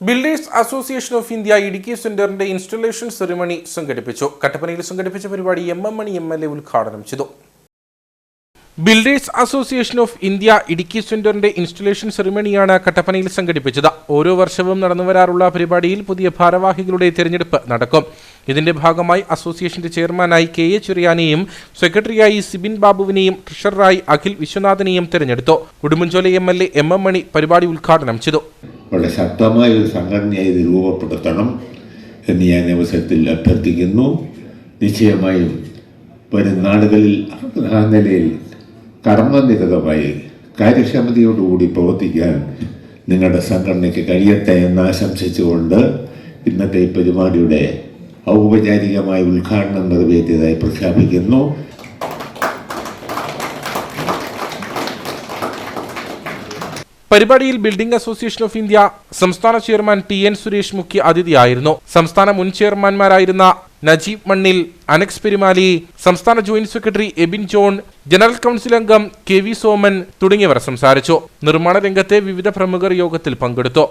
Builders association of India Idukki സെന്ററിന്റെ installation ceremony സംഘടിപ്പിച്ചു. കട്ടപ്പനയിൽ സംഘടിപ്പിച്ച പരിപാടി M M Mani M L A ഉദ്ഘാടനം ചെയ്തു. Builders association of India Idukki സെന്ററിന്റെ ഇൻസ്റ്റലേഷൻ സെറിമണിയാണ് കട്ടപ്പനയിൽ സംഘടിപ്പിച്ചത്. ഓരോ വർഷവും നടന്നുവരാറുള്ള പരിപാടിയിൽ പുതിയ ഭാരവാഹികളുടെ തിരഞ്ഞെടുപ്പ് നടക്കും. ഇതിന്റെ ഭാഗമായി അസോസിയേഷന്റെ ചെയർമാനായി കെ എ ചെറിയാനെയും സെക്രട്ടറിയായി സിബിൻ ബാബുവിനെയും ട്രഷററായി അഖിൽ വിശ്വനാഥനെയും തിരഞ്ഞെടുത്തു. Udumbanchola M L A M M Mani പരിപാടി ഉദ്ഘാടനം ചെയ്തു. വളരെ ശക്തമായ ഒരു സംഘടനയായി ഇത് രൂപപ്പെടുത്തണം എന്ന് ഞാൻ അവസരത്തിൽ അഭ്യർത്ഥിക്കുന്നു. നിശ്ചയമായും വരും നാടുകളിൽ ആ നിലയിൽ കർമ്മനിരതമായി കാര്യക്ഷമതയോടുകൂടി പ്രവർത്തിക്കാൻ നിങ്ങളുടെ സംഘടനയ്ക്ക് കഴിയട്ടെ എന്ന് ആശംസിച്ചുകൊണ്ട് ഇന്നത്തെ ഈ പരിപാടിയുടെ ഔപചാരികമായ ഉദ്ഘാടനം നിറവേറ്റിയതായി പ്രഖ്യാപിക്കുന്നു. പരിപാടിയിൽ ബിൽഡിംഗ് അസോസിയേഷൻ ഓഫ് ഇന്ത്യ സംസ്ഥാന ചെയർമാൻ ടി എൻ സുരേഷ് മുഖ്യ അതിഥിയായിരുന്നു. സംസ്ഥാന മുൻ ചെയർമാൻമാരായിരുന്ന നജീബ് മണ്ണിൽ അനക്സ് പെരുമാലി സംസ്ഥാന joint secretary Abin John general council അംഗം കെ വി സോമൻ തുടങ്ങിയവർ സംസാരിച്ചു. നിർമ്മാണ രംഗത്തെ വിവിധ പ്രമുഖർ യോഗത്തിൽ പങ്കെടുത്തു.